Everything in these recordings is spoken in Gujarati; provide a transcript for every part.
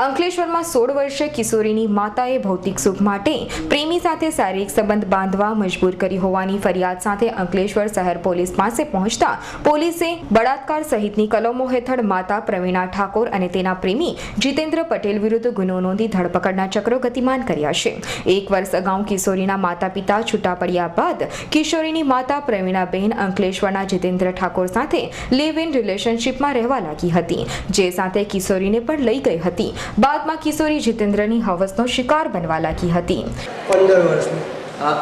અંકલેશ્વરમાં સોળ વર્ષે કિશોરીની માતાએ ભૌતિક સુખ માટે પ્રેમી સાથે શારીરિક સંબંધ બાંધવા મજબૂર કરી હોવાની ફરિયાદ સાથે અંકલેશ્વર શહેર પોલીસ પાસે પહોંચતા પોલીસે બળાત્કાર સહિતની કલમો હેઠળ માતા પ્રવીણા ઠાકોર અને તેના પ્રેમી જીતેન્દ્ર પટેલ વિરુદ્ધ ગુનો નોંધી ધરપકડના ચક્રો ગતિમાન કર્યા છે. એક વર્ષ અગાઉ કિશોરીના માતા પિતા છૂટા પડ્યા બાદ કિશોરીની માતા પ્રવીણાબેન અંકલેશ્વરના જીતેન્દ્ર ઠાકોર સાથે લિવ ઇન રિલેશનશિપમાં રહેવા લાગી હતી, જે સાથે કિશોરીને પણ લઈ ગઈ હતી. બાદમાં કિશોરી જીતેન્દ્રની હવસનો શિકાર બનવા લાગી હતી. પંદર વર્ષની.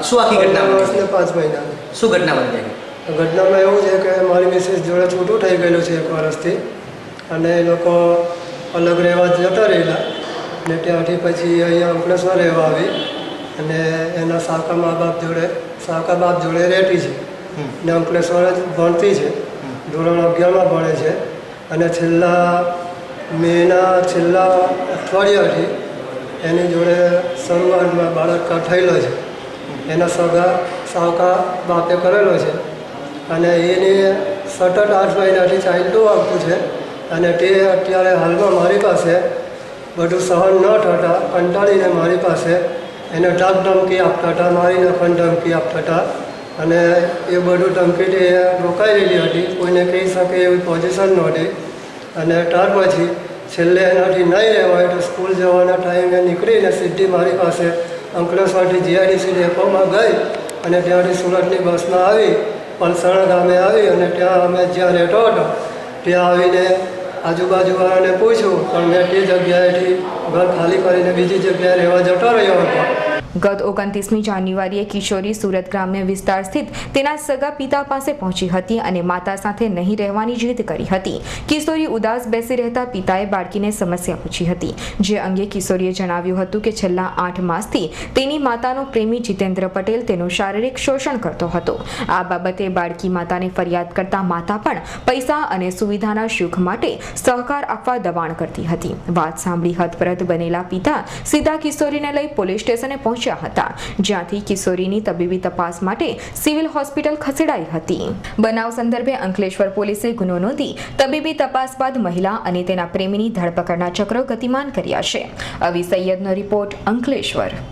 શું આખી ઘટના વર્ષને પાંચ મહિના. શું ઘટના બની ઘટનામાં એવું છે કે મારી મિસિસ જોડે છૂટું થઈ ગયેલું છે એક વર્ષથી. અને એ લોકો અલગ રહેવા જતા રહેલા. ને ત્યાંથી પછી અહીંયા અંકલેશ્વર રહેવા આવી. અને એના સાકા મા બાપ જોડે સાકા બાપ જોડે રહેતી છે. ને અંકલેશ્વર જ ભણતી છે. ધોરણ અગિયારમાં ભણે છે. અને છેલ્લા મેના છેલ્લા અઠવાડિયાથી એની જોડે શરૂઆતમાં બાળક થયેલો છે. એના સગા, સાવકા બાપે કરેલો છે. અને એને સતત આઠ મહિનાથી ચાલતું આવતું છે અને તે અત્યારે હાલમાં મારી પાસે બધું સહન ન થતાં કંટાળીને મારી પાસે એને ધાક ધમકી આપતા હતા મારી પણ ધમકી આપતા હતા. અને એ બધું ધમકીથી રોકાઈ રહેલી હતી. કોઈને કહી શકે એવી પોઝિશન નહોતી. અને પછી છેલ્લે એનાથી નહીં રહેવાય તો સ્કૂલ જવાના ટાઈમે નીકળીને સીધી મારી પાસે અંકલેશ્વરથી જીઆઈડીસી ડેપોમાં ગઈ અને ત્યાંથી સુરતની બસમાં આવી, પલસાણા ગામે આવી અને ત્યાં અમે જ્યાં રહેતો હતો, ત્યાં આવીને આજુબાજુવાળાને પૂછ્યું, પણ મેં તે જગ્યાએથી ઘર ખાલી કરીને બીજી જગ્યાએ રહેવા જતો રહ્યો હતો. ગત ઓગણત્રીસમી જાન્યુઆરીએ કિશોરી સુરત ગ્રામ્ય વિસ્તાર સ્થિત તેના સગા પિતા પાસે પહોંચી હતી અને માતા સાથે નહીં રહેવાની જીદ કરી હતી. કિશોરી ઉદાસ બેસી રહેતા પિતાએ બાળકીને સમસ્યા પૂછી હતી, જે અંગે કિશોરીએ જણાવ્યું હતું કે છેલ્લા આઠ માસથી તેની માતાનો પ્રેમી જીતેન્દ્ર પટેલ તેનું શારીરિક શોષણ કરતો હતો. આ બાબતે બાળકી માતાને ફરિયાદ કરતા માતા પણ પૈસા અને સુવિધાના સુખ માટે સહકાર આપવા દબાણ કરતી હતી. વાત સાંભળી હતપ્રત બનેલા પિતા સીધા કિશોરીને લઈ પોલીસ સ્ટેશને પહોંચ્યા હતા, જ્યાંથી કિશોરીની તબીબી તપાસ માટે સિવિલ હોસ્પિટલ ખસેડાઈ હતી. બનાવ સંદર્ભે અંકલેશ્વર પોલીસે ગુનો નોંધી તબીબી તપાસ બાદ મહિલા અને તેના પ્રેમીની ધરપકડના ચક્રો ગતિમાન કર્યા છે. અવી સૈયદનો રિપોર્ટ અંકલેશ્વર.